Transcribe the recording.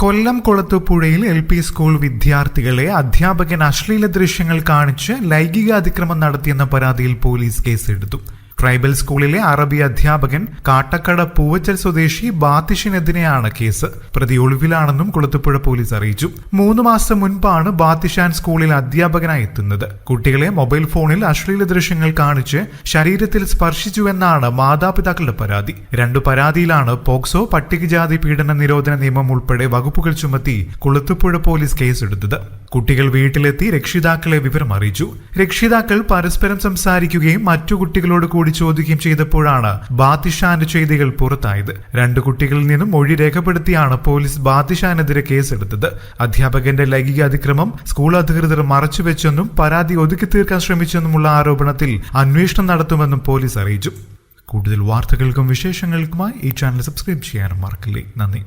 കൊല്ലം കൊളത്തുപുഴയിൽ L P school വിദ്യാർത്ഥികളെ അധ്യാപകൻ അശ്ലീല ദൃശ്യങ്ങൾ കാണിച്ച് ലൈംഗിക അതിക്രമം നടത്തിയെന്ന പരാതിയിൽ പോലീസ് കേസെടുത്തു. ട്രൈബൽ സ്കൂളിലെ അറബി അധ്യാപകൻ കാട്ടക്കട പൂവച്ചൽ സ്വദേശി ബാത്തിഷിനെതിരെയാണ് കേസ്. പ്രതി ഒളിവിലാണെന്നും കുളത്തുപുഴ പോലീസ് അറിയിച്ചു. മൂന്ന് മാസം മുൻപാണ് ബാത്തിഷാൻ സ്കൂളിൽ അധ്യാപകനായി എത്തുന്നത്. കുട്ടികളെ മൊബൈൽ ഫോണിൽ അശ്ലീല ദൃശ്യങ്ങൾ കാണിച്ച് ശരീരത്തിൽ സ്പർശിച്ചുവെന്നാണ് മാതാപിതാക്കളുടെ പരാതി. രണ്ടു പരാതിയിലാണ് പോക്സോ പട്ടികജാതി പീഡന നിരോധന നിയമം ഉൾപ്പെടെ വകുപ്പുകൾ ചുമത്തി കുളത്തുപുഴ പോലീസ് കേസെടുത്തത്. കുട്ടികൾ വീട്ടിലെത്തി രക്ഷിതാക്കളെ വിവരം അറിയിച്ചു. രക്ഷിതാക്കൾ പരസ്പരം സംസാരിക്കുകയും മറ്റു കുട്ടികളോട് കൂടി ചോദിക്കുകയും ചെയ്തപ്പോഴാണ് ബാത്തിഷാന്റെ ചെയ്തികൾ പുറത്തായത്. രണ്ടു കുട്ടികളിൽ നിന്നും മൊഴി രേഖപ്പെടുത്തിയാണ് പോലീസ് ബാത്തിഷാനെതിരെ കേസെടുത്തത്. അധ്യാപകന്റെ ലൈംഗിക അതിക്രമം സ്കൂൾ അധികൃതർ മറച്ചുവെച്ചെന്നും പരാതി ഒതുക്കി തീർക്കാൻ ശ്രമിച്ചെന്നുമുള്ള ആരോപണത്തിൽ അന്വേഷണം നടത്തുമെന്നും പോലീസ് അറിയിച്ചു. കൂടുതൽ വാർത്തകൾക്കും വിശേഷങ്ങൾക്കുമായി ഈ ചാനൽ സബ്സ്ക്രൈബ് ചെയ്യാനും മറക്കില്ലേ. നന്ദി.